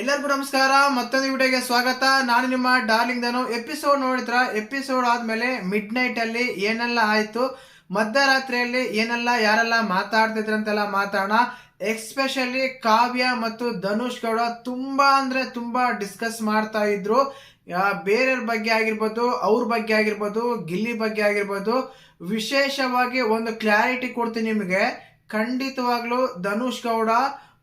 ಎಲ್ಲರಿಗೂ ನಮಸ್ಕಾರ, ಮತ್ತೊಂದು ವಿಡಿಯೋಗೆ ಸ್ವಾಗತ. ನಾನು ನಿಮ್ಮ ಡಾರ್ಲಿಂಗ್ ದನು ಎಪಿಸೋಡ್ ನೋಡಿದ್ರ? ಎಪಿಸೋಡ್ ಆದ್ಮೇಲೆ ಮಿಡ್ ನೈಟ್ ಅಲ್ಲಿ ಏನೆಲ್ಲ ಆಯ್ತು? ಮಧ್ಯರಾತ್ರಿಯಲ್ಲಿ ಏನೆಲ್ಲ, ಯಾರೆಲ್ಲ ಮಾತಾಡ್ತಿದ್ರು ಅಂತೆಲ್ಲ ಮಾತಾಡೋಣ. ಎಕ್ಸ್ಪೆಷಲಿ ಕಾವ್ಯ ಮತ್ತು ಧನುಷ್ ಗೌಡ ತುಂಬಾ ಅಂದ್ರೆ ತುಂಬಾ ಡಿಸ್ಕಸ್ ಮಾಡ್ತಾ ಇದ್ರು. ಬೇರೆಯವ್ರ ಬಗ್ಗೆ ಆಗಿರ್ಬೋದು, ಅವ್ರ ಬಗ್ಗೆ ಆಗಿರ್ಬೋದು, ಗಿಲ್ಲಿ ಬಗ್ಗೆ ಆಗಿರ್ಬೋದು. ವಿಶೇಷವಾಗಿ ಒಂದು ಕ್ಲಾರಿಟಿ ಕೊಡ್ತೀನಿ ನಿಮಗೆ. ಖಂಡಿತವಾಗ್ಲೂ ಧನುಷ್ ಗೌಡ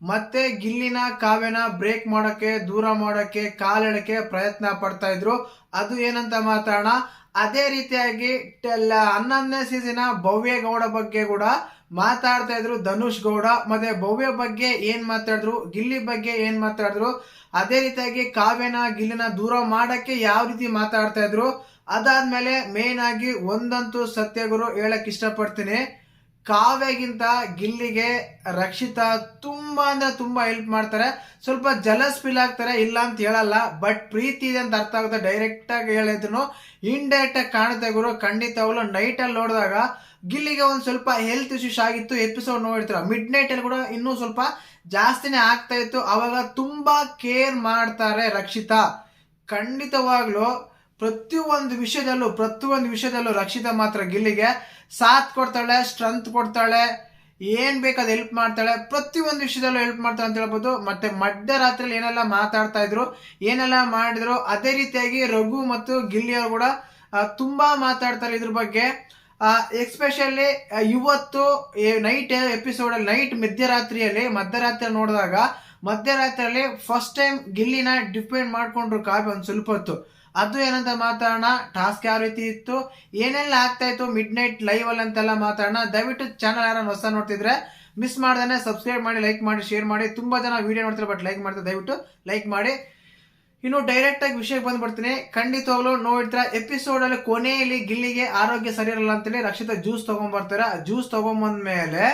ಮತ್ತೆ ಗಿಲ್ಲಿನ ಕಾವ್ಯನ ಬ್ರೇಕ್ ಮಾಡೋಕೆ ದೂರ ಮಾಡೋಕೆ ಕಾಲೆಳಕ್ಕೆ ಪ್ರಯತ್ನ ಪಡ್ತಾ ಇದ್ರು. ಅದು ಏನಂತ ಮಾತಾಡೋಣ? ಅದೇ ರೀತಿಯಾಗಿ ಹನ್ನೊಂದನೇ ಸೀಸನ್ ಭವ್ಯ ಗೌಡ ಬಗ್ಗೆ ಕೂಡ ಮಾತಾಡ್ತಾ ಇದ್ರು ಧನುಷ್ ಗೌಡ. ಮತ್ತೆ ಭವ್ಯ ಬಗ್ಗೆ ಏನ್ ಮಾತಾಡಿದ್ರು? ಗಿಲ್ಲಿ ಬಗ್ಗೆ ಏನ್ ಮಾತಾಡಿದ್ರು? ಅದೇ ರೀತಿಯಾಗಿ ಕಾವ್ಯನ, ಗಿಲ್ಲಿನ ದೂರ ಮಾಡಕ್ಕೆ ಯಾವ ರೀತಿ ಮಾತಾಡ್ತಾ ಇದ್ರು? ಅದಾದ್ಮೇಲೆ ಮೇನ್ ಆಗಿ ಒಂದಂತೂ ಸತ್ಯಗುರು ಹೇಳಕ್ ಇಷ್ಟಪಡ್ತೀನಿ. ಕಾವ್ಯಗಿಂತ ಗಿಲ್ಲಿಗೆ ರಕ್ಷಿತಾ ತುಂಬಾ ಅಂದ್ರೆ ತುಂಬಾ ಹೆಲ್ಪ್ ಮಾಡ್ತಾರೆ. ಸ್ವಲ್ಪ ಜಲಸ್ ಫೀಲ್ ಆಗ್ತಾರೆ, ಇಲ್ಲ ಅಂತ ಹೇಳಲ್ಲ ಬಟ್ ಪ್ರೀತಿ ಇದೆ ಅಂತ ಅರ್ಥ ಆಗುತ್ತೆ. ಡೈರೆಕ್ಟ್ ಆಗಿ ಹೇಳಿದ್ರು ಇಂಡೈರೆಕ್ಟ್ ಆಗಿ ಕಾಣುತ್ತೆ ಗುರು. ಖಂಡಿತವಾಗ್ಲು ಅಲ್ಲಿ ನೋಡಿದಾಗ ಗಿಲ್ಲಿಗೆ ಒಂದ್ ಸ್ವಲ್ಪ ಹೆಲ್ತ್ ಇಶ್ಯೂಸ್ ಆಗಿತ್ತು. ಎಪಿಸೋಡ್ ನೋಡಿರ್ತಾರೆ. ಮಿಡ್ ನೈಟ್ ಅಲ್ಲಿ ಕೂಡ ಇನ್ನೂ ಸ್ವಲ್ಪ ಜಾಸ್ತಿನೇ ಆಗ್ತಾ ಇತ್ತು. ಅವಾಗ ತುಂಬಾ ಕೇರ್ ಮಾಡ್ತಾರೆ ರಕ್ಷಿತಾ. ಖಂಡಿತವಾಗ್ಲು ಪ್ರತಿಯೊಂದು ವಿಷಯದಲ್ಲೂ ಪ್ರತಿಯೊಂದು ವಿಷಯದಲ್ಲೂ ರಕ್ಷಿತ ಮಾತ್ರ ಗಿಲ್ಲಿಗೆ. ಸಾಥ್ ಕೊಡ್ತಾಳೆ ಸ್ಟ್ರೆಂತ್ ಕೊಡ್ತಾಳೆ, ಏನ್ ಬೇಕಾದ ಹೆಲ್ಪ್ ಮಾಡ್ತಾಳೆ, ಪ್ರತಿಯೊಂದು ವಿಷಯದಲ್ಲೂ ಹೆಲ್ಪ್ ಮಾಡ್ತಾಳೆ ಅಂತ ಹೇಳ್ಬೋದು. ಮತ್ತೆ ಮಧ್ಯರಾತ್ರಿಯಲ್ಲಿ ಏನೆಲ್ಲ ಮಾತಾಡ್ತಾ ಇದ್ರು, ಏನೆಲ್ಲ ಮಾಡಿದ್ರು, ಅದೇ ರೀತಿಯಾಗಿ ರಘು ಮತ್ತು ಗಿಲ್ಲಿ ಅವರು ಕೂಡ ತುಂಬಾ ಮಾತಾಡ್ತಾರೆ ಇದ್ರ ಬಗ್ಗೆ. ಎಕ್ಸ್ಪೆಷಲಿ ಇವತ್ತು ನೈಟ್ ಎಪಿಸೋಡ್ ಅಲ್ಲಿ ನೈಟ್ ಮಧ್ಯರಾತ್ರಿಯಲ್ಲಿ ಮಧ್ಯರಾತ್ರಿ ನೋಡಿದಾಗ, ಮಧ್ಯರಾತ್ರಿಯಲ್ಲಿ ಫಸ್ಟ್ ಟೈಮ್ ಗಿಲ್ಲಿನ ಡಿಪೆಂಡ್ ಮಾಡ್ಕೊಂಡ್ರು ಕಾವ್ಯ ಒಂದು ಸ್ವಲ್ಪ ಹೊತ್ತು. ಅದು ಏನಂತ ಮಾತಾಡೋಣ? ಟಾಸ್ಕ್ ಯಾವ ರೀತಿ ಇತ್ತು? ಏನೆಲ್ಲ ಆಗ್ತಾ ಇತ್ತು? ಮಿಡ್ ನೈಟ್ ಲೈವ್ ಅಲ್ಲಿ ಅಂತೆಲ್ಲ ಮಾತಾಡೋಣ. ದಯವಿಟ್ಟು ಚಾನಲ್ ಯಾರನ್ನು ಹೊಸ ನೋಡ್ತಿದ್ರೆ ಮಿಸ್ ಮಾಡ್ದೇನೆ ಸಬ್ಸ್ಕ್ರೈಬ್ ಮಾಡಿ ಲೈಕ್ ಮಾಡಿ ಶೇರ್ ಮಾಡಿ. ತುಂಬಾ ಜನ ವಿಡಿಯೋ ನೋಡ್ತಾರೆ ಬಟ್ ಲೈಕ್ ಮಾಡ್ತಾರೆ. ದಯವಿಟ್ಟು ಲೈಕ್ ಮಾಡಿ. ಇನ್ನು ಡೈರೆಕ್ಟ್ ಆಗಿ ವಿಷಯಕ್ಕೆ ಬಂದ್ಬಿಡ್ತೀನಿ. ಖಂಡಿತವಾಗ್ಲೂ ನೋಡಿದ್ರೆ ಎಪಿಸೋಡ್ ಅಲ್ಲಿ ಕೊನೆಯಲ್ಲಿ ಗಿಲ್ಲಿಗೆ ಆರೋಗ್ಯ ಸರಿ ಇರಲ್ಲ ಅಂತೇಳಿ ರಕ್ಷಿತ ಜ್ಯೂಸ್ ತಗೊಂಡ್ಬರ್ತಾರೆ ಆ ಜ್ಯೂಸ್ ತಗೊಂಬಂದ್ಮೇಲೆ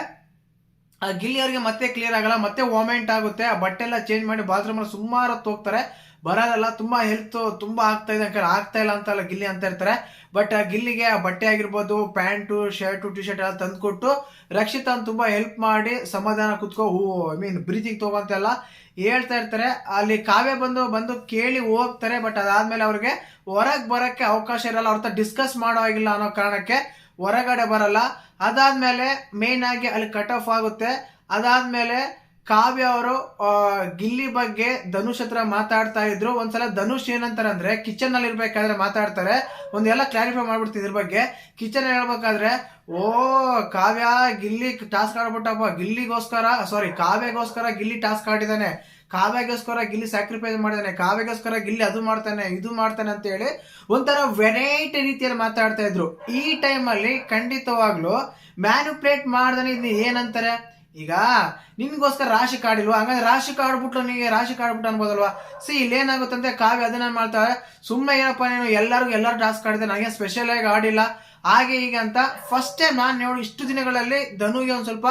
ಆ ಗಿಲ್ಲಿ ಅವ್ರಿಗೆ ಮತ್ತೆ ಕ್ಲಿಯರ್ ಆಗಲ್ಲ, ಮತ್ತೆ ವಾಮೆಂಟ್ ಆಗುತ್ತೆ. ಆ ಬಟ್ಟೆ ಎಲ್ಲ ಚೇಂಜ್ ಮಾಡಿ ಬಾತ್ರೂಮ್ ಅಲ್ಲಿ ಸುಮಾರು ಹೊತ್ತು ಹೋಗ್ತಾರೆ. ಬರೋದಲ್ಲ ತುಂಬಾ ಹೆಲ್ತ್ ತುಂಬಾ ಆಗ್ತಾ ಇದೆ. ಅಂತ ಆಗ್ತಾ ಇಲ್ಲ ಅಂತಲ್ಲ ಗಿಲ್ಲಿ ಅಂತ ಇರ್ತಾರೆ. ಬಟ್ ಆ ಗಿಲ್ಲಿಗೆ ಆ ಬಟ್ಟೆ ಆಗಿರ್ಬೋದು ಪ್ಯಾಂಟು ಶರ್ಟು ಟಿ ಶರ್ಟ್ ಎಲ್ಲ ತಂದ್ಕೊಟ್ಟು ಅಂತ ತುಂಬಾ ಹೆಲ್ಪ್ ಮಾಡಿ ಸಮಾಧಾನ ಕುತ್ಕೋ ಐ ಮೀನ್ ಬ್ರೀತಿಂಗ್ ತಗೋಂತೆಲ್ಲ ಹೇಳ್ತಾ ಇರ್ತಾರೆ. ಅಲ್ಲಿ ಕಾವ್ಯ ಬಂದು ಬಂದು ಕೇಳಿ ಹೋಗ್ತಾರೆ. ಬಟ್ ಅದಾದ್ಮೇಲೆ ಅವ್ರಿಗೆ ಹೊರಗೆ ಬರಕ್ಕೆ ಅವಕಾಶ ಇರಲ್ಲ. ಅವ್ರ ಡಿಸ್ಕಸ್ ಮಾಡೋ ಆಗಿಲ್ಲ ಅನ್ನೋ ಕಾರಣಕ್ಕೆ ಹೊರಗಡೆ ಬರಲ್ಲ. ಅದಾದ್ಮೇಲೆ ಮೇನ್ ಆಗಿ ಅಲ್ಲಿ ಕಟ್ ಆಫ್ ಆಗುತ್ತೆ. ಅದಾದ್ಮೇಲೆ ಕಾವ್ಯ ಅವರು ಗಿಲ್ಲಿ ಬಗ್ಗೆ ಧನುಷ್ ಹತ್ರ ಮಾತಾಡ್ತಾ ಇದ್ರು. ಒಂದ್ಸಲ ಧನುಷ್ ಏನಂತಾರೆ ಅಂದ್ರೆ ಕಿಚನ್ನಲ್ಲಿ ಇರ್ಬೇಕಾದ್ರೆ ಮಾತಾಡ್ತಾರೆ. ಒಂದೆಲ್ಲ ಕ್ಲಾರಿಫೈ ಮಾಡ್ಬಿಡ್ತೀನಿ ಇದ್ರ ಬಗ್ಗೆ. ಕಿಚನ್ ಹೇಳ್ಬೇಕಾದ್ರೆ, ಓ, ಕಾವ್ಯ ಗಿಲ್ಲಿ ಟಾಸ್ಕ್ ಆಡ್ಬಿಟ್ಟಪ್ಪ. ಗಿಲ್ಲಿಗೋಸ್ಕರ ಸಾರಿ ಕಾವ್ಯಗೋಸ್ಕರ ಗಿಲ್ಲಿ ಟಾಸ್ಕ್ ಆಡಿದಾನೆ ಕಾವ್ಯಗೋಸ್ಕರ ಗಿಲ್ಲಿ ಸ್ಯಾಕ್ರಿಫೈಸ್ ಮಾಡಿದಾನೆ ಕಾವ್ಯಗೋಸ್ಕರ ಗಿಲ್ಲಿ ಅದು ಮಾಡ್ತಾನೆ, ಇದು ಮಾಡ್ತಾನೆ ಅಂತ ಹೇಳಿ ಒಂಥರ ವೆರೈಟಿ ರೀತಿಯಲ್ಲಿ ಮಾತಾಡ್ತಾ ಇದ್ರು. ಈ ಟೈಮಲ್ಲಿ ಖಂಡಿತವಾಗ್ಲು ಮ್ಯಾನುಪ್ಲೇಟ್ ಮಾಡ್ದಾನೆ ಇದನ್ನ ಏನಂತಾರೆ ಈಗ ನಿನ್ಗೋಸ್ಕರ ರಾಶಿ ಕಾಡಿಲ್ವಾ? ಹಂಗಾದ್ರೆ ರಾಶಿ ಕಾಡ್ಬಿಟ್ಲು ನಿಮಗೆ ರಾಶಿ ಕಾಡ್ಬಿಟ್ಟು ಅನ್ಬೋದಲ್ವಾ? ಸಿ ಏನಾಗುತ್ತಂತೆ ಕಾವ್ಯ ಅದನ್ನ ಮಾಡ್ತಾಳೆ? ಸುಮ್ಮನೆ ಏನಪ್ಪ ನೀನು ಎಲ್ಲರಿಗೂ ಎಲ್ಲರೂ ಟಾಸ್ಕ್ ಕಾಡಿದೆ ನನಗೆ ಸ್ಪೆಷಲ್ ಆಗಿ ಆಡಿಲ್ಲ. ಹಾಗೆ ಈಗ ಅಂತ ಫಸ್ಟ್ ಟೈಮ್ ನಾನು ನೋಡಿ ಇಷ್ಟು ದಿನಗಳಲ್ಲಿ ಧನುಗೆ ಒಂದು ಸ್ವಲ್ಪ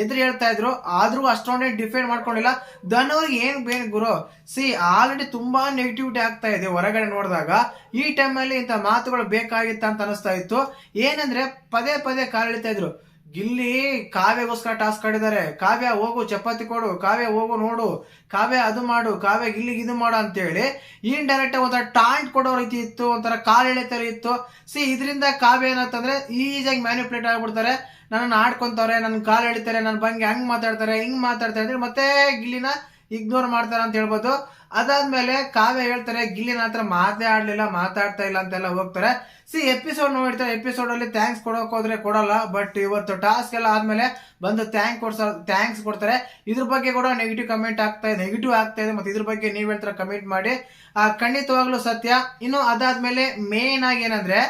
ಎದುರು ಹೇಳ್ತಾ ಇದ್ರು. ಆದ್ರೂ ಅಷ್ಟೊಂದೇ ಡಿಫೆಂಡ್ ಮಾಡ್ಕೊಂಡಿಲ್ಲ. ಧನುವ್ರಿಗೆ ಏನು ಬೇನ್ ಗುರು? ಸಿ ಆಲ್ರೆಡಿ ತುಂಬಾ ನೆಗೆಟಿವಿಟಿ ಆಗ್ತಾ ಇದೆ ಹೊರಗಡೆ ನೋಡಿದಾಗ. ಈ ಟೈಮಲ್ಲಿ ಇಂಥ ಮಾತುಗಳು ಬೇಕಾಗಿತ್ತ ಅಂತ ಅನಿಸ್ತಾ ಇತ್ತು. ಏನಂದ್ರೆ ಪದೇ ಪದೇ ಕಾಲೆಳಿತಾ ಇದ್ರು. ಗಿಲ್ಲಿ ಕಾವ್ಯಗೋಸ್ಕರ ಟಾಸ್ಕ್ ಆಡಿದ್ದಾರೆ. ಕಾವ್ಯ, ಹೋಗು, ಚಪಾತಿ ಕೊಡು, ಕಾವ್ಯ, ಹೋಗು, ನೋಡು. ಕಾವ್ಯ, ಅದು ಮಾಡು. ಕಾವ್ಯ, ಗಿಲ್ಲಿಗೆ ಇದು ಮಾಡು ಅಂತೇಳಿ ಇನ್ ಡೈರೆಕ್ಟ್ ಒಂಥರ ಟಾಂಟ್ ಕೊಡೋ ರೀತಿ ಇತ್ತು, ಒಂಥರ ಕಾಲ್ ಎಳೆತರ ಇತ್ತು. ಸಿ ಇದರಿಂದ ಕಾವ್ಯ ಏನಂತಂದ್ರೆ ಈಸಿಯಾಗಿ ಮ್ಯಾನಿಪುಲೇಟ್ ಆಗ್ಬಿಡ್ತಾರೆ. ನನ್ನನ್ನು ಆಡ್ಕೊಂತಾರೆ ನನ್ನ ಕಾಲು ಎಳಿತಾರೆ ನನ್ನ ಬಂಗೆ ಹಂಗ್ ಮಾತಾಡ್ತಾರೆ, ಹಿಂಗೆ ಮಾತಾಡ್ತಾರೆ ಅಂದ್ರೆ ಮತ್ತೆ ಗಿಲ್ಲಿನ ಇಗ್ನೋರ್ ಮಾಡ್ತಾರೆ ಅಂತ ಹೇಳ್ಬೋದು. ಅದಾದ್ಮೇಲೆ ಕಾವ್ಯ ಹೇಳ್ತಾರೆ, ಗಿಲ್ಲಿನ ಹತ್ರ ಮಾತೇ ಆಡ್ಲಿಲ್ಲ, ಮಾತಾಡ್ತಾ ಇಲ್ಲ ಅಂತೆಲ್ಲ ಹೋಗ್ತಾರೆ. ಸಿ ಎಪಿಸೋಡ್ ನೋಡಿರ್ತಾರೆ ಎಪಿಸೋಡ್ ಅಲ್ಲಿ ಥ್ಯಾಂಕ್ಸ್ ಕೊಡೋಕೆ ಹೋದ್ರೆ ಕೊಡಲ್ಲ ಬಟ್ ಇವತ್ತು ಟಾಸ್ಕ್ ಎಲ್ಲ ಆದ್ಮೇಲೆ ಬಂದು ಥ್ಯಾಂಕ್ ಕೊಡ್ಸ ಥ್ಯಾಂಕ್ಸ್ ಕೊಡ್ತಾರೆ. ಇದ್ರ ಬಗ್ಗೆ ಕೂಡ ನೆಗೆಟಿವ್ ಕಮೆಂಟ್ ಆಗ್ತಾ ಇದೆ ನೆಗೆಟಿವ್ ಆಗ್ತಾ ಇದೆ ಮತ್ತೆ ಇದ್ರ ಬಗ್ಗೆ ನೀವು ಹೇಳ್ತಾರೆ ಕಮೆಂಟ್ ಮಾಡಿ. ಆ, ಖಂಡಿತವಾಗ್ಲೂ ಸತ್ಯ. ಇನ್ನು ಅದಾದ್ಮೇಲೆ ಮೇನ್ ಆಗಿ ಏನಂದ್ರೆ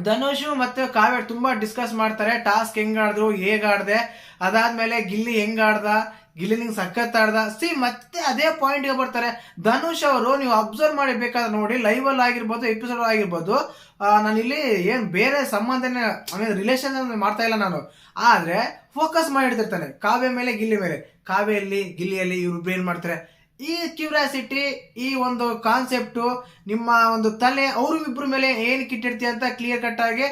ಧನುಷು ಮತ್ತು ಕಾವ್ಯ ತುಂಬಾ ಡಿಸ್ಕಸ್ ಮಾಡ್ತಾರೆ. ಟಾಸ್ಕ್ ಹೆಂಗ್ ಆಡಿದ್ರು ಹೇಗಾಡ್ದೆ ಅದಾದ್ಮೇಲೆ ಗಿಲ್ಲಿ ಹೆಂಗ್ ಆಡ್ದ ಗಿಲ್ಲಿ ಸಖತ್ ಆಡ್ದ. ಸಿ, ಮತ್ತೆ ಅದೇ ಪಾಯಿಂಟ್ಗೆ ಬರ್ತಾರೆ. ಧನುಷ್ ಅವರು ನೀವು ಅಬ್ಸರ್ವ್ ಮಾಡಿ ಬೇಕಾದ್ರೆ ನೋಡಿ ಲೈವ್ ಅಲ್ಲಿ ಆಗಿರ್ಬೋದು ಎಪಿಸೋಡ್ ಆಗಿರ್ಬೋದು. ನಾನು ಇಲ್ಲಿ ಏನ್ ಬೇರೆ ಸಂಬಂಧನೇ ಐ ರಿಲೇಷನ್ ಮಾಡ್ತಾ ಇಲ್ಲ ನಾನು. ಆದ್ರೆ ಫೋಕಸ್ ಮಾಡಿರ್ತಿರ್ತಾನೆ ಕಾವ್ಯ ಮೇಲೆ, ಗಿಲ್ಲಿ ಮೇಲೆ. ಕಾವ್ಯಲ್ಲಿ ಗಿಲ್ಲಿಯಲ್ಲಿ ಇವ್ರು ಏನು ಮಾಡ್ತಾರೆ? ಈ ಕ್ಯೂರಿಯಾಸಿಟಿ ಈ ಒಂದು ಕಾನ್ಸೆಪ್ಟು ನಿಮ್ಮ ಒಂದು ತಲೆ ಅವರು ಇಬ್ಬರ ಮೇಲೆ ಏನು ಕಿಟ್ಟಿರ್ತಿ ಅಂತ ಕ್ಲಿಯರ್ ಕಟ್ ಆಗಿ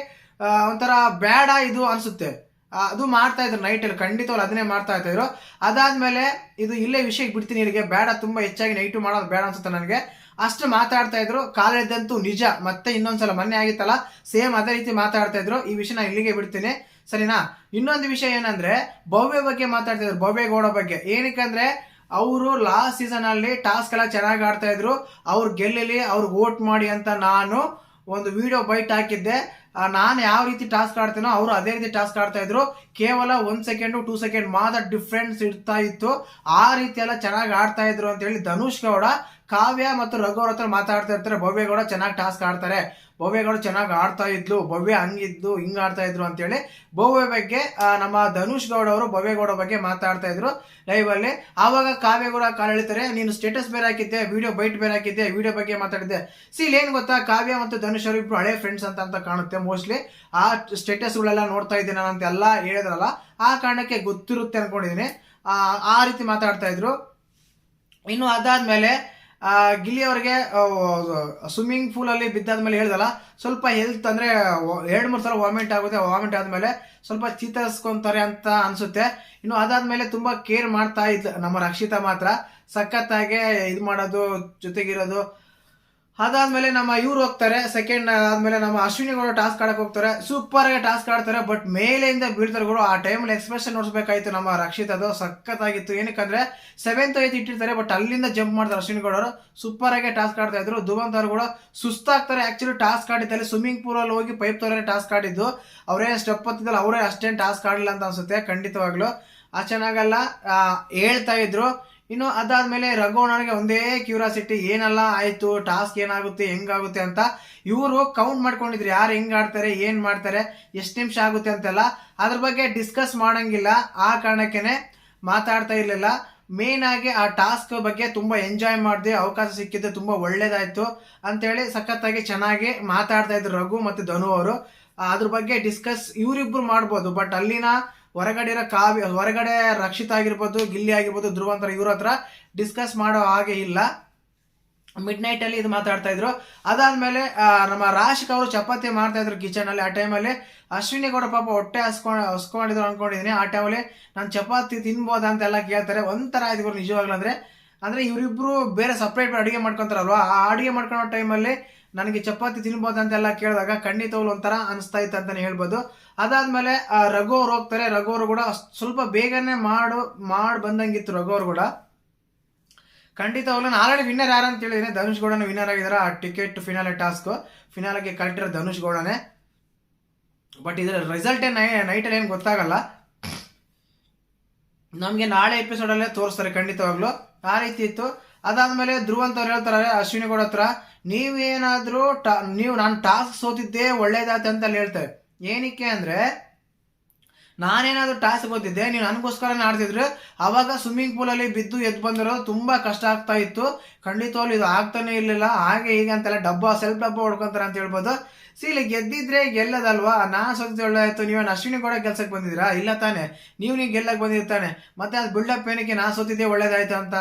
ಒಂಥರ ಬ್ಯಾಡ ಇದು ಅನ್ಸುತ್ತೆ. ಅದು ಮಾಡ್ತಾ ಇದ್ರು ನೈಟಲ್ಲಿ ಖಂಡಿತವಾಗ್ಲು ಅದನ್ನೇ ಮಾಡ್ತಾ ಇದ್ರು. ಅದಾದ್ಮೇಲೆ ಇದು ಇಲ್ಲೇ ವಿಷಯಕ್ಕೆ ಬಿಡ್ತೀನಿ ಇಲ್ಲಿಗೆ ಬೇಡ, ತುಂಬಾ ಹೆಚ್ಚಾಗಿ ನೈಟು ಮಾಡೋದು ಬೇಡ ಅನ್ಸುತ್ತೆ ನನಗೆ. ಅಷ್ಟು ಮಾತಾಡ್ತಾ ಇದ್ರು. ಕಾಲೇಜಂತೂ ನಿಜ. ಮತ್ತೆ ಇನ್ನೊಂದ್ಸಲ ಮೊನ್ನೆ ಆಗಿತ್ತಲ್ಲ? ಸೇಮ್ ಅದೇ ರೀತಿ ಮಾತಾಡ್ತಾ ಇದ್ರು. ಈ ವಿಷಯ ನಾನು ಇಲ್ಲಿಗೆ ಬಿಡ್ತೀನಿ. ಸರಿನಾ? ಇನ್ನೊಂದು ವಿಷಯ ಏನಂದ್ರೆ, ಭವ್ಯ ಬಗ್ಗೆ ಮಾತಾಡ್ತಿದ್ರು ಭವ್ಯ ಗೌಡ ಬಗ್ಗೆ. ಏನಕ್ಕಂದ್ರೆ ಅವರು ಲಾಸ್ಟ್ ಸೀಸನ್ ಅಲ್ಲಿ ಟಾಸ್ಕ್ ಎಲ್ಲ ಚೆನ್ನಾಗಿ ಆಡ್ತಾ ಇದ್ರು. ಅವ್ರು ಗೆಲ್ಲಲಿ, ಅವ್ರಿಗೆ ವೋಟ್ ಮಾಡಿ ಅಂತ ನಾನು ಒಂದು ವಿಡಿಯೋ ಬೈಟ್ ಹಾಕಿದ್ದೆ. ನಾನು ಯಾವ ರೀತಿ ಟಾಸ್ಕ್ ಆಡ್ತೀನೋ ಅವರು ಅದೇ ರೀತಿ ಟಾಸ್ಕ್ ಆಡ್ತಾ ಇದ್ರು. ಕೇವಲ ಒಂದ್ ಸೆಕೆಂಡ್ ಟೂ ಸೆಕೆಂಡ್ ಮಾತ್ರ ಡಿಫ್ರೆನ್ಸ್ ಇರ್ತಾ ಇತ್ತು. ಆ ರೀತಿ ಎಲ್ಲ ಚೆನ್ನಾಗಿ ಆಡ್ತಾ ಇದ್ರು ಅಂತ ಹೇಳಿ ಧನುಷ್ ಗೌಡ ಕಾವ್ಯ ಮತ್ತು ರಘು ಅವ್ರ ಹತ್ರ ಮಾತಾಡ್ತಾ ಇರ್ತಾರೆ. ಭವ್ಯಗೌಡ ಚೆನ್ನಾಗಿ ಟಾಸ್ಕ್ ಆಡ್ತಾರೆ. ಭವ್ಯಗೌಡ ಚೆನ್ನಾಗಿ ಆಡ್ತಾ ಇದ್ಲು. ಭವ್ಯ ಹಂಗಿದ್ದು ಹಿಂಗ್ ಆಡ್ತಾ ಇದ್ರು ಅಂತೇಳಿ ಭವ್ಯ ಬಗ್ಗೆ ನಮ್ಮ ಧನುಷ್ ಗೌಡ ಅವರು ಭವ್ಯಗೌಡ ಬಗ್ಗೆ ಮಾತಾಡ್ತಾ ಇದ್ರು ಲೈವ್ ಅಲ್ಲಿ. ಆವಾಗ ಕಾವ್ಯಗೌಡ ಕಾಲ ಹೇಳ್ತಾರೆ ನೀನು ಸ್ಟೇಟಸ್ ಬೇರೆ ಹಾಕಿದ್ದೆ ವಿಡಿಯೋ ಬೈಟ್ ಬೇರೆ ಹಾಕಿದ್ದೆ ವಿಡಿಯೋ ಬಗ್ಗೆ ಮಾತಾಡಿದ್ದೆ. ಸಿ ಏನ್ ಗೊತ್ತಾ? ಕಾವ್ಯ ಮತ್ತು ಧನುಷ್ ಅವರು ಇಬ್ರು ಹಳೆ ಫ್ರೆಂಡ್ಸ್ ಅಂತ ಅಂತ ಕಾಣುತ್ತೆ ಮೋಸ್ಟ್ಲಿ ಆ ಸ್ಟೇಟಸ್ಗಳೆಲ್ಲ ನೋಡ್ತಾ ಇದ್ದೀನಿ ನಾನು ಅಂತೆಲ್ಲ ಹೇಳಿದ್ರಲ್ಲ, ಆ ಕಾರಣಕ್ಕೆ ಗೊತ್ತಿರುತ್ತೆ ಅನ್ಕೊಂಡಿದ್ದೀನಿ. ಆ ರೀತಿ ಮಾತಾಡ್ತಾ ಇದ್ರು. ಇನ್ನು ಅದಾದ್ಮೇಲೆ ಗಿಲ್ಲಿ ಅವರಿಗೆ ಸ್ವಿಮ್ಮಿಂಗ್ ಪೂಲ್ ಅಲ್ಲಿ ಬಿದ್ದಾದ್ಮೇಲೆ ಹೇಳ್ದಲ್ಲ, ಸ್ವಲ್ಪ ಹೆಲ್ತ್ ಅಂದ್ರೆ ಎರಡು ಮೂರು ಸಲ ವಾಮಿಟ್ ಆಗುತ್ತೆ ವಾಮಿಟ್ ಆದ್ಮೇಲೆ ಸ್ವಲ್ಪ ಚೀತರಿಸ್ಕೊಂತಾರೆ ಅಂತ ಅನ್ಸುತ್ತೆ. ಇನ್ನು ಅದಾದ್ಮೇಲೆ ತುಂಬಾ ಕೇರ್ ಮಾಡ್ತಾ ಇದ್ಲು ನಮ್ಮ ರಕ್ಷಿತಾ ಮಾತ್ರ. ಸಖತ್ತಾಗೆ ಇದು ಮಾಡೋದು, ಜೊತೆಗಿರೋದು ಅದಾದ್ಮೇಲೆ ನಮ್ಮ ಇವ್ರು ಹೋಗ್ತಾರೆ ಸೆಕೆಂಡ್ ಆದ್ಮೇಲೆ ನಮ್ಮ ಅಶ್ವಿನಿ ಗೌಡ ಟಾಸ್ಕ್ ಆಡಕ್ ಹೋಗ್ತಾರೆ. ಸೂಪರ್ ಆಗಿ ಟಾಸ್ಕ್ ಆಡ್ತಾರೆ ಬಟ್ ಮೇಲೆಯಿಂದ ಬೀಳ್ತಾರೆ ಗುರು ಆ ಟೈಮಲ್ಲಿ ಎಕ್ಸ್ಪ್ರೆಷನ್ ನೋಡ್ಬೇಕಾಯ್ತು ನಮ್ಮ ರಕ್ಷಿತ್ ಅದು. ಸಖತ್ತಾಗಿತ್ತು. ಏನಕ್ಕಂದ್ರೆ ಸೆವೆಂತ್ ಐತ್ ಇಟ್ಟಿರ್ತಾರೆ ಬಟ್ ಅಲ್ಲಿಂದ ಜಂಪ್ ಮಾಡ್ತಾರೆ ಅಶ್ವಿನಿ ಗೌಡರು ಸೂಪರ್ ಆಗಿ ಟಾಸ್ಕ್ ಆಡ್ತಾ ಇದ್ರು. ಧುವಂತ್ ಅವರು ಕೂಡ ಸುಸ್ತಾಗ್ತಾರೆ. ಆಕ್ಚುಲಿ ಟಾಸ್ಕ್ ಆಡಿದ್ದಲ್ಲಿ ಸ್ವಿಮ್ಮಿಂಗ್ ಪೂಲ್ ಅಲ್ಲಿ ಹೋಗಿ ಪೈಪ್ ತೋರೇ ಟಾಸ್ಕ್ ಆಡಿದ್ದು. ಅವರೇ ಸ್ಟೆಪ್ ಹತ್ತಿದ್ದಲ್ಲ ಅವರೇ ಅಷ್ಟೇನು ಟಾಸ್ಕ್ ಆಡಲಿಲ್ಲ ಅಂತ ಅನ್ಸುತ್ತೆ ಖಂಡಿತವಾಗ್ಲು. ಆ, ಚೆನ್ನಾಗಲ್ಲ. ಹೇಳ್ತಾ ಇದ್ರು. ಇನ್ನು ಅದಾದ್ಮೇಲೆ ರಘುವಣ್ಣನಿಗೆ ಒಂದೇ ಕ್ಯೂರಿಯಾಸಿಟಿ ಏನೆಲ್ಲ, ಆಯ್ತು ಟಾಸ್ಕ್ ಏನಾಗುತ್ತೆ, ಹೆಂಗಾಗುತ್ತೆ ಅಂತ. ಇವರು ಕೌಂಟ್ ಮಾಡ್ಕೊಂಡಿದ್ರು, ಯಾರು ಹೆಂಗ್ ಆಡ್ತಾರೆ, ಏನು ಮಾಡ್ತಾರೆ, ಎಷ್ಟು ನಿಮಿಷ ಆಗುತ್ತೆ ಅಂತೆಲ್ಲ. ಅದ್ರ ಬಗ್ಗೆ ಡಿಸ್ಕಸ್ ಮಾಡೋಂಗಿಲ್ಲ. ಆ ಕಾರಣಕ್ಕೇನೆ ಮಾತಾಡ್ತಾ ಇರಲಿಲ್ಲ. ಮೇನ್ ಆಗಿ ಆ ಟಾಸ್ಕ್ ಬಗ್ಗೆ ತುಂಬಾ ಎಂಜಾಯ್ ಮಾಡಿದೆ, ಅವಕಾಶ ಸಿಕ್ಕಿದ್ದು ತುಂಬಾ ಒಳ್ಳೇದಾಯಿತು ಅಂತೇಳಿ ಸಖತ್ತಾಗಿ ಚೆನ್ನಾಗಿ ಮಾತಾಡ್ತಾ ಇದ್ರು ರಘು ಮತ್ತು ಧನು ಅವರು. ಅದ್ರ ಬಗ್ಗೆ ಡಿಸ್ಕಸ್ ಇವರಿಬ್ರು ಮಾಡ್ಬೋದು ಬಟ್ ಅಲ್ಲಿನ ಹೊರಗಡೆ ಇರೋ ಕಾವ್ಯ, ಹೊರಗಡೆ ರಕ್ಷಿತ ಆಗಿರ್ಬೋದು, ಗಿಲ್ಲಿ ಆಗಿರ್ಬೋದು, ಧ್ರುವಂತರ ಇವ್ರ ಹತ್ರ ಡಿಸ್ಕಸ್ ಮಾಡೋ ಹಾಗೆ ಇಲ್ಲ. ಮಿಡ್ ನೈಟ್ ಅಲ್ಲಿ ಇದು ಮಾತಾಡ್ತಾ ಇದ್ರು. ಅದಾದ್ಮೇಲೆ ನಮ್ಮ ರಾಶಿಕ್ ಅವರು ಚಪಾತಿ ಮಾಡ್ತಾ ಇದ್ರು ಕಿಚನ್ ಅಲ್ಲಿ ಆ ಟೈಮಲ್ಲಿ ಅಶ್ವಿನಿ ಕೂಡ ಪಾಪ ಹೊಟ್ಟೆ ಹಸ್ಕೊಂಡ್ ಹಸ್ಕೊಂಡಿದ್ರು ಅನ್ಕೊಂಡಿದೀನಿ. ಆ ಟೈಮಲ್ಲಿ ನಾನು ಚಪಾತಿ ತಿನ್ಬೋದಾ ಅಂತೆಲ್ಲ ಕೇಳ್ತಾರೆ. ಒಂಥರ ಇದ್ರು ನಿಜವಾಗ್ಲಂದ್ರೆ ಅಂದ್ರೆ ಇವರಿಬ್ರು ಬೇರೆ ಸಪ್ರೇಟ್ ಅಡುಗೆ ಮಾಡ್ಕೊಂತಾರಲ್ವಾ? ಆ ಅಡುಗೆ ಮಾಡ್ಕೊಳೋ ಟೈಮಲ್ಲಿ ನನಗೆ ಚಪಾತಿ ತಿನ್ಬೋದು ಅಂತೆಲ್ಲ ಕೇಳಿದಾಗ ಖಂಡಿತವಾಗ್ಲು ಒಂಥರ ಅನಿಸ್ತಾ ಇತ್ತು ಅಂತಲೇ ಹೇಳ್ಬೋದು. ಅದಾದಮೇಲೆ ರಘು ಅವ್ರು ಹೋಗ್ತಾರೆ. ರಘು ಅವರು ಕೂಡ ಸ್ವಲ್ಪ ಬೇಗನೆ ಮಾಡು, ಮಾಡಿ ಬಂದಂಗಿತ್ತು ರಘು ಅವರು ಕೂಡ. ಖಂಡಿತ ನಾನು ಆಲ್ರೆಡಿ ವಿನ್ನರ್ ಯಾರು ಅಂತ ಹೇಳಿದ್ರೆ ಧನುಷ್ ಗೌಡನ ವಿನ್ನರ್ ಆಗಿದ್ದಾರೆ ಆ ಟಿಕೆಟ್ ಫಿನಾಲೆ ಟಾಸ್ಕ್. ಫಿನಾಲೆಗೆ ಕರೆಕ್ಟಿರೋ ಧನುಷ್ ಗೌಡನೇ. ಬಟ್ ಇದರ ರಿಸಲ್ಟ್ ಏನ್ ನೈಟಲ್ಲಿ ಏನು ಗೊತ್ತಾಗಲ್ಲ. ನಮಗೆ ನಾಳೆ ಎಪಿಸೋಡಲ್ಲೇ ತೋರಿಸ್ತಾರೆ ಖಂಡಿತವಾಗ್ಲು. ಆ ರೀತಿ ಇತ್ತು. ಅದಾದ್ಮೇಲೆ ಅಂತ ಅವ್ರು ಹೇಳ್ತಾರೆ, ಅಶ್ವಿನಿ ಗೌಡ ಹತ್ರ, ನೀವೇನಾದ್ರೂ ಟಾ- ನೀವು ನಾನು ಟಾಸ್ಕ್ ಸೋತಿದ್ದೆ ಒಳ್ಳೇದಾಯ್ತು ಅಂತ ಅಲ್ಲಿ ಹೇಳ್ತಾರೆ. ಏನಕ್ಕೆ ಅಂದ್ರೆ, ನಾನೇನಾದ್ರೂ ಟಾಸ್ಕ್ ಗೊತ್ತಿದ್ದೆ ನೀವು ನನಗೋಸ್ಕರ ಆಡ್ತಿದ್ರೆ, ಅವಾಗ ಸ್ವಿಮ್ಮಿಂಗ್ ಪೂಲ್ ಅಲ್ಲಿ ಬಿದ್ದು ಎದ್ದು ಬಂದಿರೋದು ತುಂಬಾ ಕಷ್ಟ ಆಗ್ತಾ ಇತ್ತು. ಖಂಡಿತವಾಗ್ಲು ಇದು ಆಗ್ತಾನೆ ಇರ್ಲಿಲ್ಲ. ಹಾಗೆ ಹೀಗೆ ಅಂತೆಲ್ಲ ಡಬ್ಬ ಸೆಲ್ಫ್ ಡಬ್ಬ ಹೊಡ್ಕೊಂತಾರೆ ಅಂತ ಹೇಳ್ಬೋದು. ಇಲ್ಲಿ ಗೆದ್ದಿದ್ರೆ ಗೆಲ್ಲದಲ್ವಾ? ನಾನು ಸೋತಿದ್ದು ಒಳ್ಳೆಯಾಯ್ತು ನೀವು ಅಶ್ವಿನಿ ಕೂಡ ಕೆಲ್ಸಕ್ಕೆ ಬಂದಿದ್ದೀರಾ? ಇಲ್ಲ ತಾನೆ. ನೀವು ನೀವು ಗೆಲ್ಲಕ್ಕೆ ಬಂದಿರ್ತಾನೆ. ಮತ್ತೆ ಅದು ಬಿಲ್ಡಪ್ ಏನಕ್ಕೆ ನಾನು ಸೋತಿದ್ದೆ ಒಳ್ಳೇದಾಯ್ತು ಅಂತ?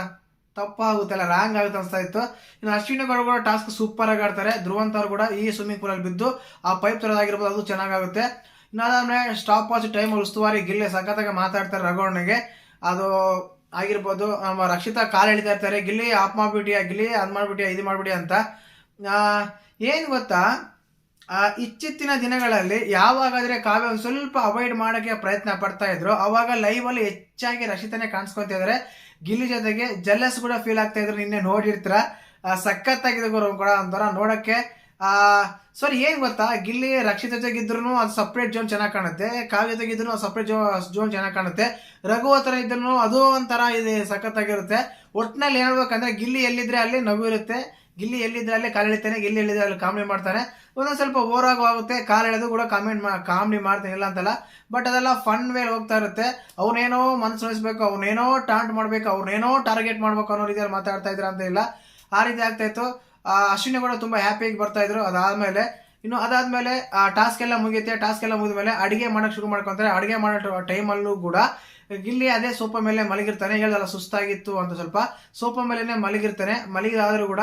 ತಪ್ಪಾಗುತ್ತಲ್ಲ ರಾಂಗ್ ಆಗುತ್ತೆ ಅನ್ಸ್ತಾ ಇತ್ತು. ಇನ್ನು ಅಶ್ವಿನಿ ಗೌಡ ಕೂಡ ಟಾಸ್ಕ್ ಸೂಪರ್ ಆಗಿ ಆಡ್ತಾರೆ. ಧ್ರುವಂತ್ ಅವ್ರು ಕೂಡ ಈ ಸ್ವಿಮ್ಮಿಂಗ್ ಪೂಲ್ ಅಲ್ಲಿ ಬಿದ್ದು ಆ ಪೈಪ್ ತರೋದಾಗಿರ್ಬೋದು ಅದು ಚೆನ್ನಾಗಾಗುತ್ತೆ. ಇನ್ನಾದ್ರೆ ಸ್ಟಾಪ್ ವಾಚ್ ಟೈಮ್ ಉಸ್ತುವಾರಿ ಗಿಲ್ಲೆ ಸಖತ್ತಾಗಿ ಮಾತಾಡ್ತಾರೆ ರಘುವಣ್ಣಗೆ ಅದು ಆಗಿರ್ಬೋದು ನಮ್ಮ ರಕ್ಷಿತಾ ಕಾಲ್ ಎಳಿತಾ ಇರ್ತಾರೆ ಗಿಲ್ಲಿ ಆಫ್ ಮಾಡ್ಬಿಟ್ಟಿಯಾ ಗಿಲ್ಲಿ ಅದು ಮಾಡ್ಬಿಟ್ಟಿಯಾ ಇದು ಮಾಡ್ಬಿಡಿ ಅಂತ. ಏನ್ ಗೊತ್ತಾ? ಆ, ಇಚ್ಚಿತ್ತಿನ ದಿನಗಳಲ್ಲಿ ಯಾವಾಗಾದ್ರೆ ಕಾವ್ಯ ಒಂದು ಸ್ವಲ್ಪ ಅವಾಯ್ಡ್ ಮಾಡೋಕ್ಕೆ ಪ್ರಯತ್ನ ಪಡ್ತಾ ಇದ್ರು ಅವಾಗ ಲೈವ್ ಅಲ್ಲಿ ಹೆಚ್ಚಾಗಿ ರಕ್ಷಿತನೇ ಕಾಣಿಸ್ಕೊತಿದ್ದಾರೆ ಗಿಲ್ಲಿ ಜೊತೆಗೆ ಜಲ್ಲಸ್ ಕೂಡ ಫೀಲ್ ಆಗ್ತಾ ಇದ್ರು. ನಿನ್ನೆ ನೋಡಿರ್ತೀರ. ಸಖತ್ ಸಖತ್ತಾಗಿದೆ ಗುರು ಕೂಡ ಒಂಥರ ನೋಡಕ್ಕೆ. ಆ ಸರಿ ಏನ್ ಗೊತ್ತಾ? ಗಿಲ್ಲಿ ರಕ್ಷಿತ ಜೊತೆಗಿದ್ರು ಅದು ಸಪ್ರೇಟ್ ಜೋನ್ ಚೆನ್ನಾಗಿ ಕಾಣುತ್ತೆ. ಕಾವ್ಯ ಜೊತೆಗಿದ್ರು ಅದು ಸಪ್ರೇಟ್ ಜೋ ಜೋನ್ ಚೆನ್ನಾಗಿ ಕಾಣುತ್ತೆ. ರಘು ಹತ್ರ ಇದ್ರು ಅದು ಒಂಥರ ಇದೆ ಸಖತ್ತಾಗಿರುತ್ತೆ. ಒಟ್ನಲ್ಲಿ ಹೇಳ್ಬೇಕಂದ್ರೆ, ಗಿಲ್ಲಿ ಎಲ್ಲಿದ್ರೆ ಅಲ್ಲಿ ನಗು ಇರುತ್ತೆ. ಗಿಲ್ಲಿ ಎಲ್ಲಿದ್ರೆ ಅಲ್ಲಿ ಕಾಲು ಎಳಿತಾನೆ ಗಿಲ್ಲಿ ಎಲ್ಲಿದ್ರೆ ಅಲ್ಲಿ ಕಾಮಿಡಿ ಮಾಡ್ತಾನೆ. ಒಂದೊಂದು ಸ್ವಲ್ಪ ಓವರ್ ಆಗು ಆಗುತ್ತೆ ಕೂಡ ಕಾಮೆಂಟ್ ಮಾ ಕಾಮಿಡಿ ಮಾಡ್ತೀನಿ ಇಲ್ಲ ಅಂತಲ್ಲ. ಬಟ್ ಅದೆಲ್ಲ ಫನ್ ವೇಲ್ ಹೋಗ್ತಾ ಇರುತ್ತೆ. ಅವ್ರನ್ನೇನೋ ಮನ್ಸು ಉಳಿಸ್ಬೇಕು ಅವ್ನೇನೋ ಟಾಂಟ್ ಮಾಡಬೇಕು ಅವ್ರನ್ನೇನೋ ಟಾರ್ಗೆಟ್ ಮಾಡ್ಬೇಕು ಅನ್ನೋ ರೀತಿಯಲ್ಲಿ ಮಾತಾಡ್ತಾ ಇದ್ರ ಅಂತ ಇಲ್ಲ. ಆ ರೀತಿ ಆಗ್ತಾ ಇತ್ತು. ಅಶ್ವಿನಿ ಕೂಡ ತುಂಬಾ ಹ್ಯಾಪಿಯಾಗಿ ಬರ್ತಾ ಇದ್ರು. ಅದಾದ್ಮೇಲೆ, ಇನ್ನು ಅದಾದಮೇಲೆ, ಆ ಟಾಸ್ಕ್ ಎಲ್ಲ ಮುಗಿಯುತ್ತೆ. ಟಾಸ್ಕ್ ಎಲ್ಲ ಮುಗಿದ್ಮೇಲೆ ಅಡಿಗೆ ಮಾಡಕ್ ಶುರು ಮಾಡ್ಕೊಂತಾರೆ. ಅಡಿಗೆ ಮಾಡೋ ಟೈಮಲ್ಲೂ ಕೂಡ ಇಲ್ಲಿ ಅದೇ ಸೋಪ ಮೇಲೆ ಮಲಗಿರ್ತಾನೆ. ಹೇಳ್ದಲ್ಲ ಸುಸ್ತಾಗಿತ್ತು ಅಂತ ಸ್ವಲ್ಪ. ಸೋಪ ಮೇಲೆನೆ ಮಲಗಿರ್ತಾನೆ. ಮಲಗಿದಾದ್ರೂ ಕೂಡ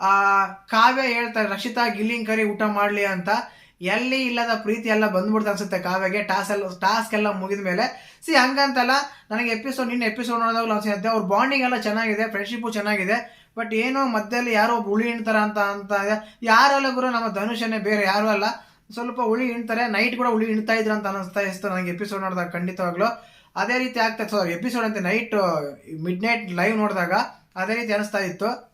ಆ ಕಾವ್ಯ ಹೇಳ್ತಾರೆ ರಕ್ಷಿತಾ ಗಿಲ್ಲಿಂಕರಿ ಊಟ ಮಾಡ್ಲಿ ಅಂತ ಎಲ್ಲಿ ಇಲ್ಲದ ಪ್ರೀತಿ ಎಲ್ಲ ಬಂದ್ಬಿಡ್ತು ಅನ್ಸುತ್ತೆ ಕಾವ್ಯಗೆ. ಟಾಸ್ ಎಲ್ಲ, ಟಾಸ್ಕ್ ಎಲ್ಲ ಮುಗಿದ ಮೇಲೆ. ಸಿ, ಹಂಗಂತಲ್ಲ, ನನಗೆ ಎಪಿಸೋಡ್ ನಿನ್ನ ಎಪಿಸೋಡ್ ನೋಡಿದಾಗಲೂ ಅನ್ಸುತ್ತೆ ಅವ್ರ ಬಾಂಡಿಂಗ್ ಎಲ್ಲ ಚೆನ್ನಾಗಿದೆ ಫ್ರೆಂಡ್ಶಿಪ್ಪು ಚೆನ್ನಾಗಿದೆ. ಬಟ್ ಏನೋ ಮಧ್ಯದಲ್ಲಿ ಯಾರೋ ಒಬ್ಬ ಹುಳಿ ಹಿಣ್ತಾರ ಅಂತ ಅಂತ ಯಾರಲ್ಲ ಗುರು, ನಮ್ಮ ಧನುಷನೇ ಬೇರೆ, ಯಾರು ಅಲ್ಲ. ಸ್ವಲ್ಪ ಹುಳಿ ಹಿಣ್ತಾರೆ ನೈಟ್ ಕೂಡ ಹುಳಿ ಇಣ್ತಾ ಇದ್ರು ಅಂತ ಅನಿಸ್ತಾ ಇತ್ತು ನನಗೆ ಎಪಿಸೋಡ್ ನೋಡಿದಾಗ ಖಂಡಿತವಾಗ್ಲೂ. ಅದೇ ರೀತಿ ಆಗ್ತಾ ಸೊ ಎಪಿಸೋಡ್ ಅಂತ ನೈಟ್ ಮಿಡ್ ನೈಟ್ ಲೈವ್ ನೋಡಿದಾಗ ಅದೇ ರೀತಿ ಅನಿಸ್ತಾ ಇತ್ತು.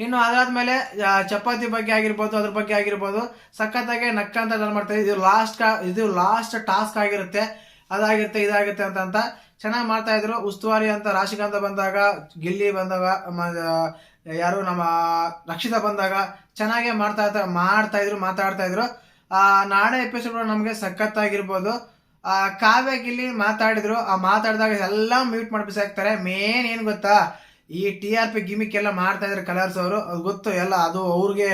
ಇನ್ನು ಅದಾದ್ಮೇಲೆ ಚಪಾತಿ ಬಗ್ಗೆ ಆಗಿರ್ಬೋದು, ಅದ್ರ ಬಗ್ಗೆ ಆಗಿರ್ಬೋದು, ಸಖತ್ತಾಗಿ ನಕ್ಕಂತ ಡಲ್ ಮಾಡ್ತಾರೆ ಇದು ಲಾಸ್ಟ್ ಇದು ಲಾಸ್ಟ್ ಟಾಸ್ಕ್ ಆಗಿರುತ್ತೆ. ಅದಾಗಿರುತ್ತೆ ಇದಾಗುತ್ತೆ ಅಂತ ಅಂತ ಚೆನ್ನಾಗಿ ಮಾಡ್ತಾ ಇದ್ರು. ಉಸ್ತುವಾರಿ ಅಂತ ರಾಶಿಕಾಂತ ಬಂದಾಗ, ಗಿಲ್ಲಿ ಬಂದಾಗ ಯಾರು ನಮ್ಮ ರಕ್ಷಿತ ಬಂದಾಗ ಚೆನ್ನಾಗೆ ಮಾಡ್ತಾ ಮಾಡ್ತಾ ಇದ್ರು, ಮಾತಾಡ್ತಾ ಇದ್ರು. ಆ, ನಾಳೆ ಎಪಿಸೋಡ್ ನಮಗೆ ಸಖತ್ತಾಗಿರ್ಬೋದು. ಆ, ಕಾವ್ಯ ಗಿಲ್ಲಿ ಮಾತಾಡಿದ್ರು. ಆ ಮಾತಾಡಿದಾಗ ಎಲ್ಲ ಮ್ಯೂಟ್ ಮಾಡಿ ಬಿಸಾಕ್ತಾರೆ ಮೇನ್ ಏನ್ ಗೊತ್ತಾ? ಈ ಟಿ ಆರ್ ಪಿ ಗಿಮಿಕ್ ಎಲ್ಲ ಮಾಡ್ತಾ ಇದ್ರೆ ಕಲರ್ಸ್ ಅವರು. ಅದು ಗೊತ್ತು, ಎಲ್ಲ ಅದು ಅವ್ರಿಗೆ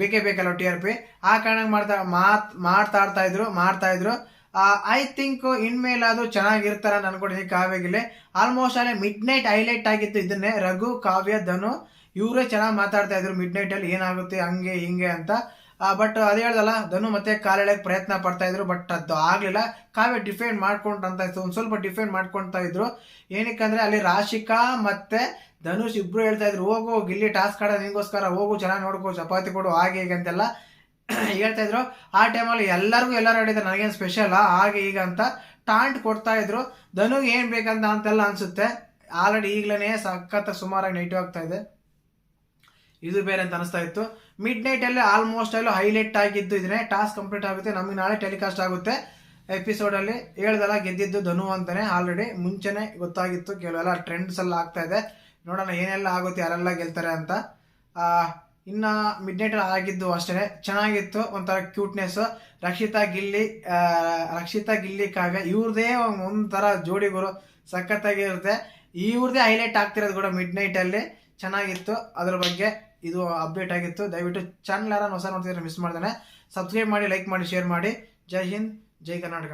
ಬೇಕೇ ಬೇಕಲ್ಲ ಟಿ ಆರ್ ಪಿ ಆ ಕಾರಣ ಮಾಡ್ತಾ, ಮಾತ್ ಮಾಡ್ತಾಡ್ತಾ ಇದ್ರು, ಮಾಡ್ತಾ ಇದ್ರು. ಐ ಥಿಂಕ್ ಇನ್ಮೇಲೆ ಅದು ಚೆನ್ನಾಗಿರ್ತಾರ ಅನ್ಕೊಂಡಿದ್ದೀನಿ ಕಾವ್ಯಗಿಲ್ಲಿ. ಆಲ್ಮೋಸ್ಟ್ ಅಲ್ಲೇ ಮಿಡ್ ನೈಟ್ ಹೈಲೈಟ್ ಆಗಿತ್ತು ಇದನ್ನೇ. ರಘು, ಕಾವ್ಯ, ಧನು, ಇವರೇ ಚೆನ್ನಾಗಿ ಮಾತಾಡ್ತಾ ಇದ್ರು ಮಿಡ್ ಅಲ್ಲಿ. ಏನಾಗುತ್ತೆ, ಹಂಗೆ, ಹಿಂಗೆ ಅಂತ. ಬಟ್ ಅದೇ ಹೇಳ್ದಲ್ಲ, ಧನು ಮತ್ತೆ ಕಾಲೆಳೆಯಕ್ಕೆ ಪ್ರಯತ್ನ ಪಡ್ತಾ ಇದ್ರು ಬಟ್ ಅದು ಆಗಲಿಲ್ಲ. ಕಾವ್ಯ ಡಿಫೆಂಡ್ ಮಾಡ್ಕೊಂಡು ಅಂತ ಇತ್ತು, ಒಂದ್ ಸ್ವಲ್ಪ ಡಿಫೆಂಡ್ ಮಾಡ್ಕೊಳ್ತಾ ಇದ್ರು. ಏನಕ್ಕಂದ್ರೆ ಅಲ್ಲಿ ರಾಶಿಕಾ ಮತ್ತೆ ಧನುಷ್ ಇಬ್ರು ಹೇಳ್ತಾ ಇದ್ರು, ಹೋಗು ಗಿಲ್ಲಿ ಟಾಸ್ಕ್ ಕಾಡ ನಿಂಗೋಸ್ಕರ ಹೋಗು ಚೆನ್ನಾಗಿ ನೋಡ್ಕೋ, ಚಪಾತಿ ಕೊಡು, ಹಾಗೆ ಹೀಗೆ ಅಂತೆಲ್ಲ ಹೇಳ್ತಾ ಇದ್ರು. ಆ ಟೈಮಲ್ಲಿ ಎಲ್ಲರಿಗೂ ಎಲ್ಲರೂ ಹೇಳಿದ್ರು, ನನಗೇನು ಸ್ಪೆಷಲ್ ಹಾಗೆ ಈಗ ಅಂತ. ಟಾಂಟ್ ಕೊಡ್ತಾ ಇದ್ರು. ಧನುಗೆ ಏನು ಬೇಕಂತ ಅಂತೆಲ್ಲ ಅನ್ಸುತ್ತೆ. ಆಲ್ರೆಡಿ ಈಗಲೇ ಸಖತ್ತ ಸುಮಾರಾಗಿ ನೆಗೆಟಿವ್ ಆಗ್ತಾ ಇದೆ. ಇದು ಬೇರೆ ಅಂತ ಅನಿಸ್ತಾ ಇತ್ತು. ಮಿಡ್ ಅಲ್ಲಿ ಆಲ್ಮೋಸ್ಟ್ ಅಲ್ಲಿ ಹೈಲೈಟ್ ಆಗಿದ್ದು ಇದನ್ನೇ ಟಾಸ್ಕ್ ಕಂಪ್ಲೀಟ್ ಆಗುತ್ತೆ. ನಮಗೆ ನಾಳೆ ಟೆಲಿಕಾಸ್ಟ್ ಆಗುತ್ತೆ. ಎಪಿಸೋಡ್ ಅಲ್ಲಿ ಹೇಳ್ದಲ್ಲ, ಗೆದ್ದಿದ್ದು ಧನು ಅಂತಾನೆ ಆಲ್ರೆಡಿ ಮುಂಚೆನೆ ಗೊತ್ತಾಗಿತ್ತು. ಕೆಲವೆಲ್ಲ ಟ್ರೆಂಡ್ಸ್ ಎಲ್ಲ ಆಗ್ತಾ ಇದೆ. ನೋಡೋಣ ಏನೆಲ್ಲ ಆಗುತ್ತೆ, ಯಾರೆಲ್ಲ ಗೆಲ್ತಾರೆ ಅಂತ. ಇನ್ನ ಮಿಡ್ ನೈಟ್ ಆಗಿದ್ದು ಅಷ್ಟೇ. ಚೆನ್ನಾಗಿತ್ತು. ಒಂಥರ ಕ್ಯೂಟ್ನೆಸ್ ರಕ್ಷಿತಾ ಗಿಲ್ಲಿ ರಕ್ಷಿತಾ ಗಿಲ್ಲಿ, ಕಾವ್ಯ, ಇವ್ರದೇ ಒಂಥರ ಜೋಡಿಗಳು ಸಖತ್ತಾಗಿರುತ್ತೆ. ಇವ್ರದೇ ಹೈಲೈಟ್ ಆಗ್ತಿರೋದು ಕೂಡ ಮಿಡ್ ಅಲ್ಲಿ. ಚೆನ್ನಾಗಿತ್ತು. ಅದ್ರ ಬಗ್ಗೆ ಇದು ಅಪ್ಡೇಟ್ ಆಗಿತ್ತು. ದಯವಿಟ್ಟು ಚಾನಲ್ ಯಾರು ಹೊಸ ನೋಡ್ತಿದ್ರೆ ಮಿಸ್ ಮಾಡ್ದಾನೆ ಸಬ್ಸ್ಕ್ರೈಬ್ ಮಾಡಿ ಲೈಕ್ ಮಾಡಿ ಶೇರ್ ಮಾಡಿ. ಜೈ ಹಿಂದ್, ಜೈ ಕರ್ನಾಟಕ.